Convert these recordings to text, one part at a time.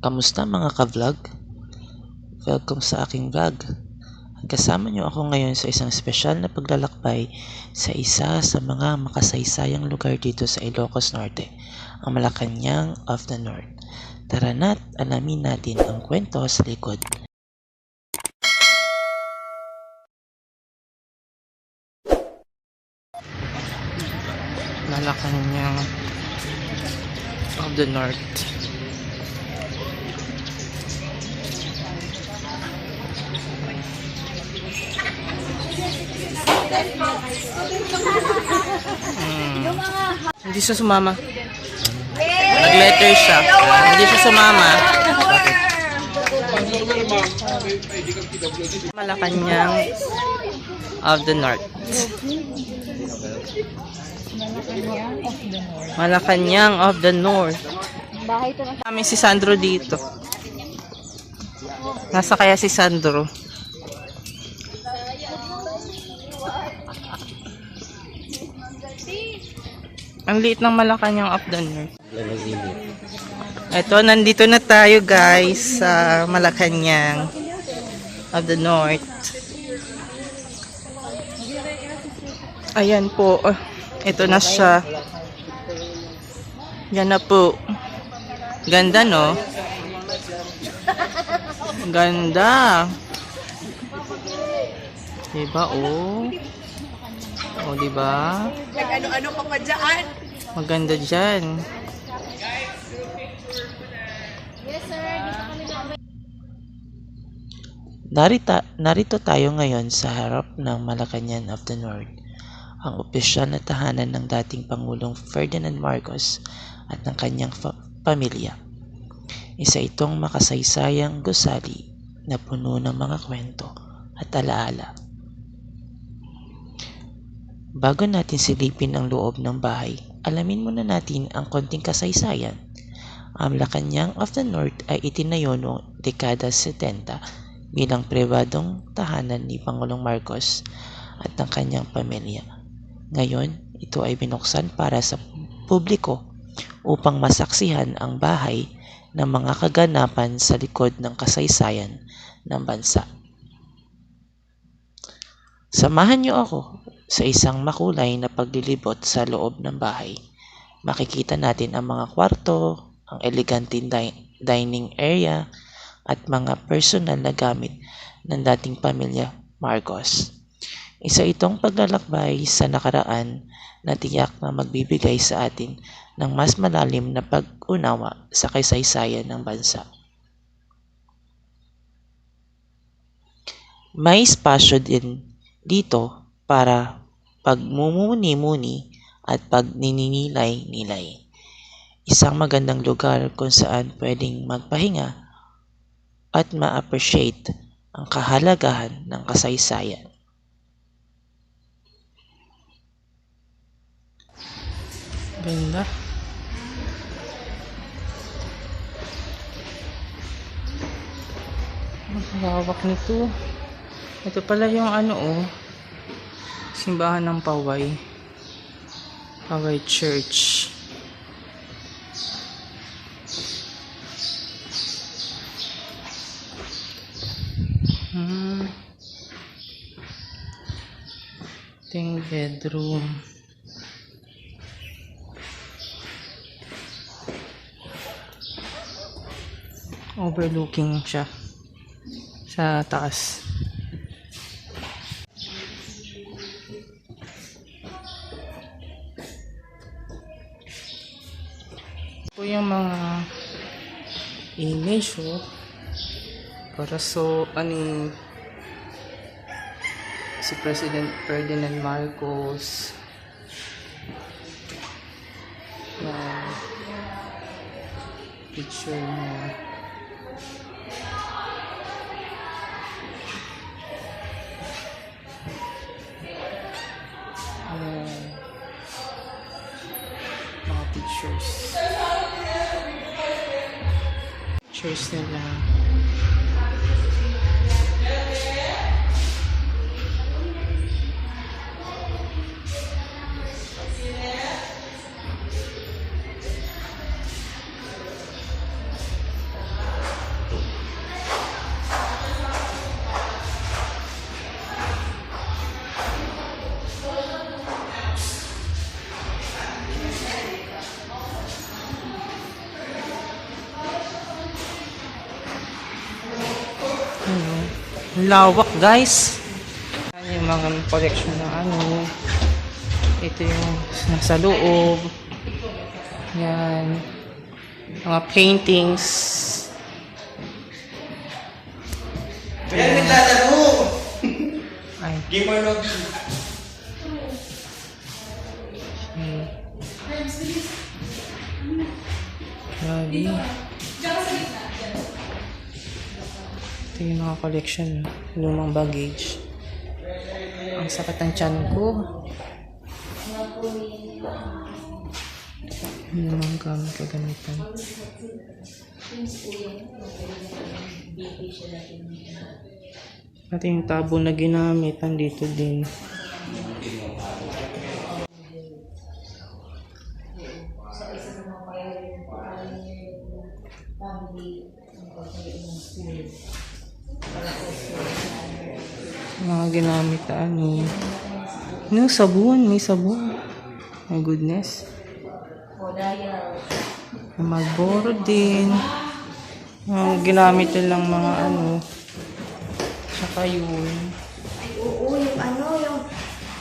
Kamusta mga ka-vlog? Welcome sa aking vlog. Kasama niyo ako ngayon sa isang espesyal na paglalakbay sa isa sa mga makasaysayang lugar dito sa Ilocos Norte, ang Malacanang of the North. Tara na't alamin natin ang kwento sa likod. Malacanang of the North. Hindi siya sumama. Nag-letter siya. Hindi siya sumama. Malacanang of the North. Malacanang of the North. Kami si Sandro dito. Nasa kaya si Sandro? Ang liit ng Malacanang of the North. Ito, nandito na tayo guys sa Malacanang of the North. Ayan po. Ito na siya. Yan na po. Ganda, no? Ganda. Diba, oh? Oh, diba? Nag-ano-ano ka pa dyan. Maganda dyan. Narita, narito tayo ngayon sa harap ng Malacanang of the North, ang opisyal na tahanan ng dating Pangulong Ferdinand Marcos at ng kanyang pamilya. Isa itong makasaysayang gusali na puno ng mga kwento at alaala. Bago natin silipin ang loob ng bahay, alamin muna natin ang konting kasaysayan. Ang Malacanang of the North ay itinayo noong dekada 70 bilang pribadong tahanan ni Pangulong Marcos at ng kanyang pamilya. Ngayon, ito ay binuksan para sa publiko upang masaksihan ang bahay ng mga kaganapan sa likod ng kasaysayan ng bansa. Samahan niyo ako sa isang makulay na paglilibot sa loob ng bahay. Makikita natin ang mga kwarto, ang eleganteng di- dining area, at mga personal na gamit ng dating pamilya Marcos. Isa itong paglalakbay sa nakaraan na tiyak na magbibigay sa atin ng mas malalim na pag-unawa sa kasaysayan ng bansa. May espasyo din dito para pagmumuni-muni at pagnininilay-nilay. Isang magandang lugar kung saan pwedeng magpahinga at ma-appreciate ang kahalagahan ng kasaysayan. Ganda. Ang hawak nito. Ito pala yung ano oh. Simbahan ng Paway. Paway Church. Hmm. Ito yung bedroom. Overlooking siya sa taas. Yung mga image oh. para so ani si President Ferdinand Marcos na picture niya Ayan. mga pictures pictures uh, nila lawak, guys. Yan yung mga collection na ano. Ito yung nasa loob. Yan. Mga paintings. Yan, naglalaro! Ay. Gamer log. Hmm. Grabe. Ito yung mga collection. Lumang baggage. Ang sakit ng tiyan ko. Lumang gamit kagamitan. Pati yung tabo na ginamit, nandito din. Ginamit na ano. Ano, sabon. May sabon. My goodness. Magboro din. Mga ginamit nilang mga ano. Tsaka yun. Oo, yung ano, yung...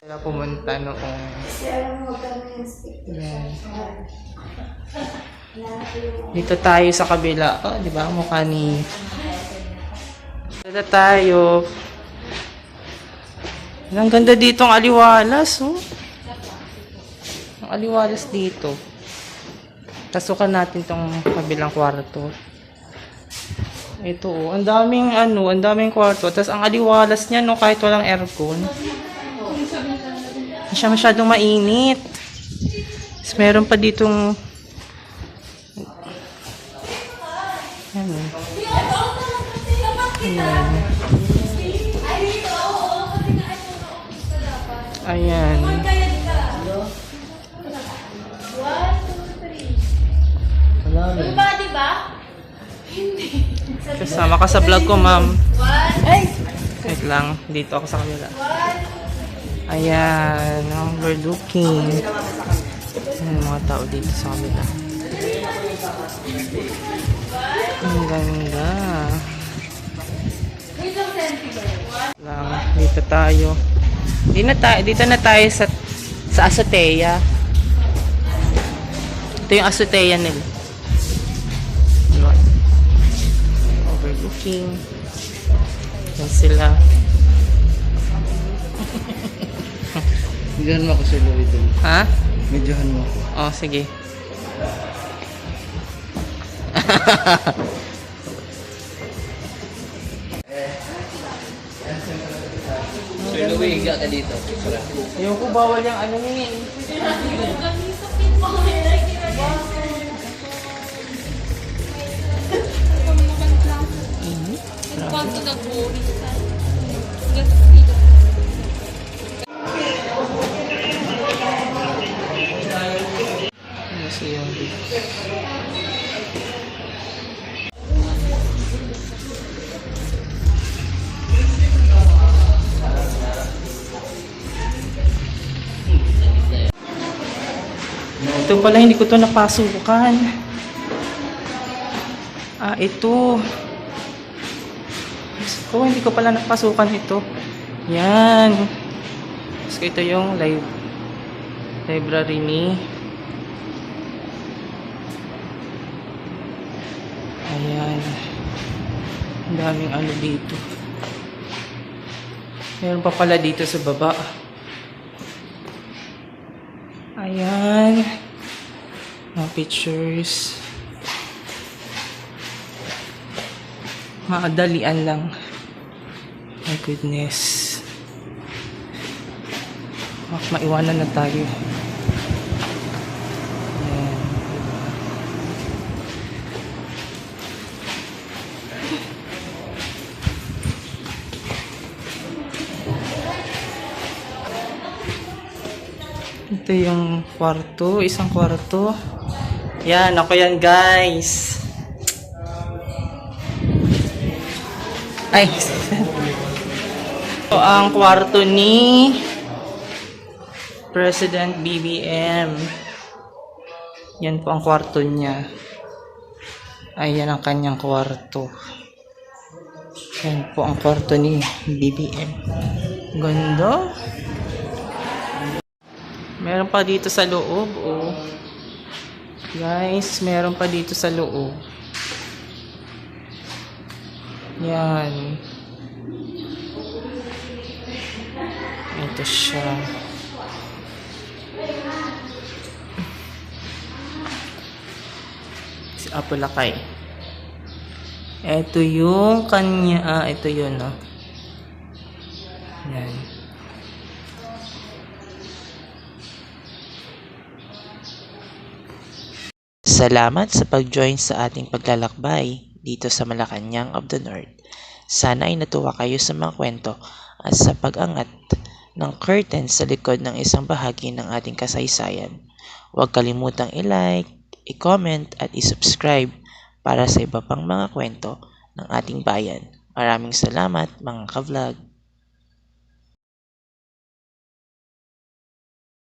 Kaya pumunta noong... Yan. Dito tayo sa kabila. Oh, di ba? Mukha ni... Dito tayo. Ang ganda dito ang aliwalas, oh. Ang aliwalas dito. Pasukan natin tong kabilang kwarto. Ito, oh. Ang daming, ano, ang daming kwarto. Tapos ang aliwalas niya, no, kahit walang aircon. Hindi siya masyadong mainit. Tapos meron pa ditong Kasama ka sa vlog ko, ma'am. Wait lang. Dito ako sa kanila. Ayan. Overlooking. Ayan, yung mga tao dito sa kanila. Ang ganda. Lang, dito tayo. Dito na tayo, dito na tayo sa sa azotea. Ito yung azotea nila. Overlooking. Yan sila. Medyohan mo ako sa Louie dun. Ha? Medyohan mo ako. Oh, sige. Sir Louie, higa ka dito. Yung ko bawal yung ano yun. Quanto da siya? Ito pala, hindi ko to napasukan. Ah, ito. Ko, hindi ko pala napasukan ito. Yan. So, ito yung live library ni Ayan. Ang daming ano dito. Meron pa pala dito sa baba. Ayan. Mga pictures. Maadalian lang. My goodness. Mak maiwanan na tayo. Ayan. Ito yung kwarto, isang kwarto. Yan, ako yan guys. Ay. Ito ang kwarto ni President BBM. Yan po ang kwarto niya. Ayan ang kanyang kwarto. Yan po ang kwarto ni BBM. Ganda. Meron pa dito sa loob, oh. Guys, meron pa dito sa loob. Yan. Ito siya. Si Apulakay. Ito yung kanya, ah, ito yun, no. Yan. Salamat sa pag-join sa ating paglalakbay dito sa Malacanang of the North. Sana ay natuwa kayo sa mga kwento at sa pag-angat ng curtain sa likod ng isang bahagi ng ating kasaysayan. Huwag kalimutang i-like, i-comment at i-subscribe para sa iba pang mga kwento ng ating bayan. Maraming salamat mga ka-vlog.